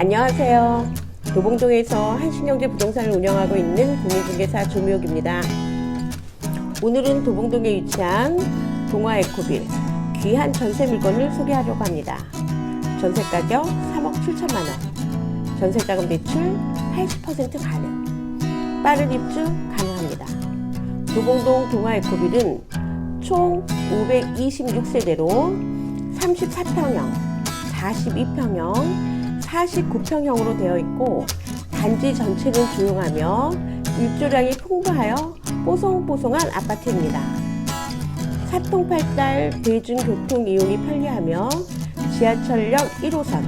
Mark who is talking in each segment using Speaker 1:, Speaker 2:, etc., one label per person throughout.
Speaker 1: 안녕하세요. 도봉동에서 한신영재 부동산을 운영하고 있는 공인중개사 조미옥입니다. 오늘은 도봉동에 위치한 동화 에코빌 귀한 전세 물건을 소개하려고 합니다. 전세 가격 3억 7천만 원, 전세 자금 대출 80% 가능, 빠른 입주 가능합니다. 도봉동 동화 에코빌은 총 526세대로 34평형, 42평형, 49평형으로 되어 있고 단지 전체는 조용하며 입주량이 풍부하여 뽀송뽀송한 아파트입니다. 사통팔달 대중교통 이용이 편리하며 지하철역 1호선,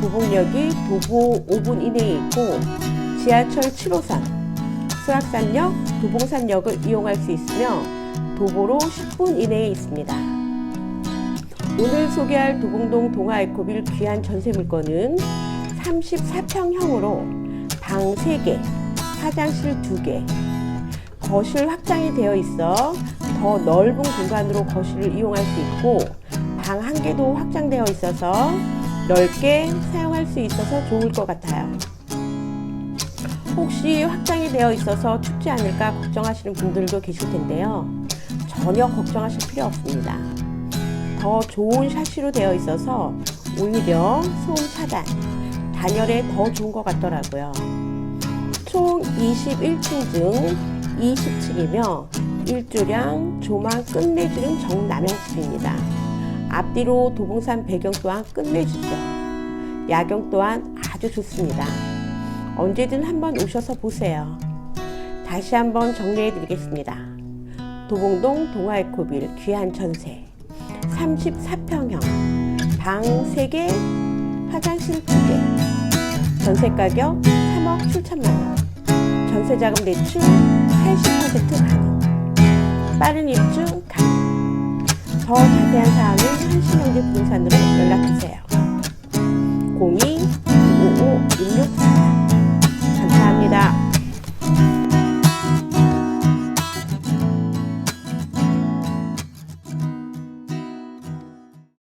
Speaker 1: 도봉역이 도보 5분 이내에 있고 지하철 7호선, 수락산역, 도봉산역을 이용할 수 있으며 도보로 10분 이내에 있습니다. 오늘 소개할 도봉동 동아에코빌 귀한 전세 물건은 34평형으로 방 3개, 화장실 2개, 거실 확장이 되어 있어 더 넓은 공간으로 거실을 이용할 수 있고 방한 개도 확장되어 있어서 넓게 사용할 수 있어서 좋을 것 같아요. 혹시 확장이 되어 있어서 춥지 않을까 걱정하시는 분들도 계실 텐데요. 전혀 걱정하실 필요 없습니다. 더 좋은 샤시로 되어 있어서 오히려 소음 차단, 단열에 더 좋은 것 같더라고요. 총 21층 중 20층이며 일조량, 조망 끝내주는 정남향집입니다. 앞뒤로 도봉산 배경 또한 끝내주죠. 야경 또한 아주 좋습니다. 언제든 한번 오셔서 보세요. 다시 한번 정리해 드리겠습니다. 도봉동 동아에코빌 귀한 전세 34평형. 방 3개 화장실 2개. 전세 가격 3억 7천만 원. 전세 자금 대출 80% 가능 빠른 입주 가능. 더 자세한 사항은 한신영재 부동산으로 연락주세요